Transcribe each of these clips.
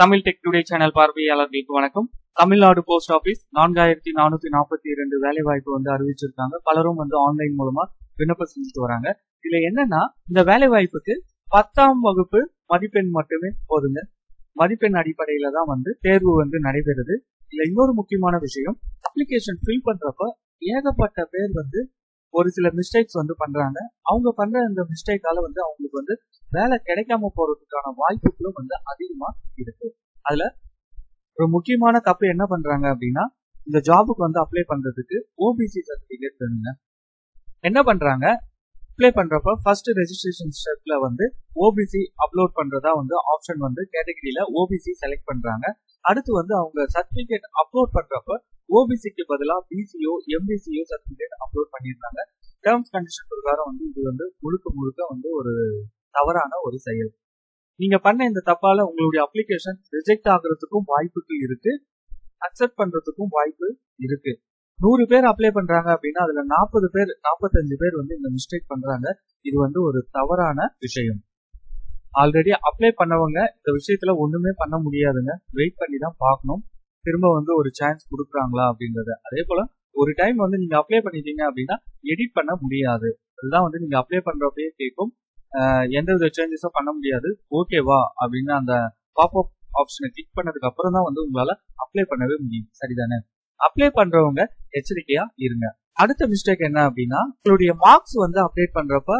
Tamil tech today channel பார்வையாளர்களுக்கு வணக்கம். Tamil Nadu post office நான்காயிரத்தி நானூத்தி நாற்பத்தி இரண்டு வேலை வாய்ப்பு வந்து அறிவிச்சிருக்காங்க. பலரும் வந்து ஆன்லைன் மூலமா விண்ணப்பம் செஞ்சுட்டு வராங்க. இதுல என்னன்னா இந்த வேலை வாய்ப்புக்கு பத்தாம் வகுப்பு மதிப்பெண் மட்டுமே போதுங்க. மதிப்பெண் அடிப்படையில தான் வந்து தேர்வு வந்து நடைபெறுது. இதுல இன்னொரு முக்கியமான விஷயம் அப்ளிகேஷன் ஃபில் பண்றப்ப ஏகப்பட்ட பேர் வந்து ஒரு சில மிஸ்டேக்ஸ் வந்து பண்றாங்க. அவங்க பண்ற அந்த மிஸ்டேக்கால வந்து அவங்களுக்கு வந்து வேலை கிடைக்காம போறதுக்கான வாய்ப்புகளும் வந்து அதிகமா இருக்கு. அதுல ஒரு முக்கியமான தப்பு என்ன பண்றாங்க அப்படின்னா இந்த ஜாபுக்கு வந்து அப்ளை பண்றதுக்கு ஓபிசி சர்டிபிகேட் வேணுங்க. என்ன பண்றாங்க? அப்ளை பண்றப்ப ஃபர்ஸ்ட் ரெஜிஸ்ட்ரேஷன் ஸ்டெப்ல வந்து ஓபிசி அப்லோட் பண்றதா வந்து ஆப்ஷன் வந்து கேட்டகரியில ஓபிசி செலக்ட் பண்றாங்க. அடுத்து வந்து அவங்க சர்டிபிகேட் அப்லோட் பண்றப்ப ஓபிசிக்கு பதிலாக பிசிஓ எம்பிசிஓ சர்டிபிகேட் அப்லோட் பண்ணியிருந்தாங்க. டேர்ம்ஸ் கண்டிஷன் பிரகாரம் வந்து இது வந்து முழுக்க முழுக்க வந்து ஒரு தவறான ஒரு செயல். நீங்க பண்ண இந்த தப்பால உங்களுடைய அப்ளிகேஷன் ரிஜெக்ட் ஆகுறதுக்கும் வாய்ப்புகள் இருக்கு. அக்செப்ட் பண்றதுக்கும் வாய்ப்பு இருக்கு. நூறு பேர் அப்ளை பண்றாங்க அப்படின்னா அதுல நாற்பது பேர் நாற்பத்தஞ்சு பேர் வந்து இந்த மிஸ்டேக் பண்றாங்க. இது வந்து ஒரு தவறான விஷயம். ஆல்ரெடி அப்ளை பண்ணவங்க இந்த விஷயத்துல ஒண்ணுமே பண்ண முடியாதுங்க. வெயிட் பண்ணி தான் பார்க்கணும். திரும்ப வந்து ஒரு சான்ஸ் கொடுக்குறாங்களா அப்படின்றத. அதே போல ஒரு டைம் வந்து நீங்க அப்ளை பண்ணிட்டீங்க அப்படின்னா எடிட் பண்ண முடியாது. அதுதான் வந்து நீங்க அப்ளை பண்றப்பயே கேட்கும். எந்த வித சேஞ்சஸும் பண்ண முடியாது. ஓகேவா அப்படின்னு அந்த பாப்அப் ஆப்ஷனை கிளிக் பண்ணதுக்கு அப்புறம் தான் வந்து உங்களால அப்ளை பண்ணவே முடியும். சரிதானே? அப்ளை பண்றவங்க எச்சரிக்கையா இருங்க. அடுத்த மிஸ்டேக் என்ன அப்படின்னா உங்களுடைய மார்க்ஸ் வந்து அப்டேட் பண்றப்ப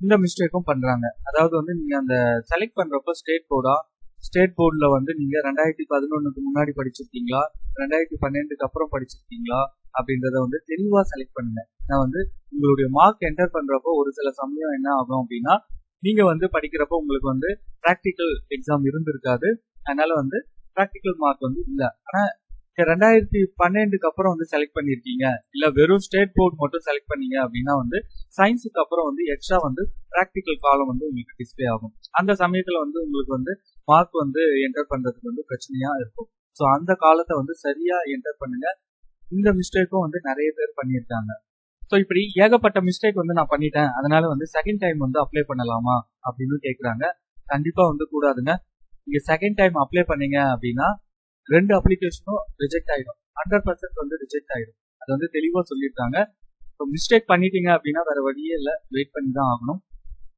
இந்த மிஸ்டேக்கும் பண்றாங்க. அதாவது வந்து நீங்க அந்த செலக்ட் பண்றப்ப ஸ்டேட் போர்டா ஸ்டேட் போர்டில் வந்து நீங்க ரெண்டாயிரத்தி பதினொன்னுக்கு முன்னாடி படிச்சிருக்கீங்களா? ரெண்டாயிரத்தி பன்னெண்டுக்கு அப்புறம் படிச்சிருக்கீங்களா? அப்படின்றத வந்து தெளிவா செலக்ட் பண்ணுங்க. நான் வந்து உங்களுடைய மார்க் என்டர் பண்றப்போ ஒரு சில சமயம் என்ன ஆகும் அப்படின்னா நீங்க வந்து படிக்கிறப்போ உங்களுக்கு வந்து ப்ராக்டிக்கல் எக்ஸாம் இருந்திருக்காது. அதனால வந்து ப்ராக்டிக்கல் மார்க் வந்து இல்ல. ஆனா ரெண்டாயிரத்தி பன்னெண்டுக்கு அப்புறம் வந்து செலக்ட் பண்ணிருக்கீங்க. இல்ல வெறும் ஸ்டேட் போர்ட் மட்டும் செலக்ட் பண்ணீங்க அப்படின்னா வந்து சயின்ஸுக்கு அப்புறம் வந்து எக்ஸ்ட்ரா வந்து ப்ராக்டிக்கல் காலம் வந்து உங்களுக்கு டிஸ்பிளே ஆகும். அந்த சமயத்துல வந்து உங்களுக்கு வந்து மார்க் வந்து என்டர் பண்றதுக்கு வந்து பிரச்சனையா இருக்கும். ஸோ அந்த காலத்தை வந்து சரியா என்டர் பண்ணுங்க. இந்த மிஸ்டேக்கும் வந்து நிறைய பேர் பண்ணியிருக்காங்க. ஸோ இப்படி ஏகப்பட்ட மிஸ்டேக் வந்து நான் பண்ணிட்டேன். அதனால வந்து செகண்ட் டைம் வந்து அப்ளை பண்ணலாமா அப்படின்னு கேட்குறாங்க கண்டிப்பா வந்து கூடாதுங்க. நீங்க செகண்ட் டைம் அப்ளை பண்ணீங்க அப்படின்னா ரெண்டு அப்ளிகேஷனும் ரிஜெக்ட் ஆயிடும். ஹண்ட்ரட் பர்சன்ட் வந்து ரிஜெக்ட் ஆயிடும். அது வந்து தெளிவாக சொல்லியிருக்காங்க. ஸோ மிஸ்டேக் பண்ணிட்டீங்க அப்படின்னா வேற வழியே இல்லை. வெயிட் பண்ணி தான் ஆகணும்.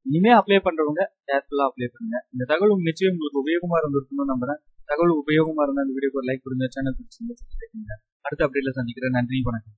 இனிமே அப்ளை பண்றவங்க கேர்ஃபுல்லாக அப்ளை பண்ணுங்க. இந்த தகவல் நிச்சயம் உங்களுக்கு உபயோகமா இருந்திருக்கணும்னு நம்புறேன். தகவல் உபயோகமா இருந்தால் இந்த வீடியோக்கு ஒரு லைக் கொடுங்க. சேனல் பிடிச்சிருந்தா சப்ஸ்கிரைப் பண்ணுங்க. அடுத்த அப்டேட்ல சந்திக்கிறேன். நன்றி வணக்கம்.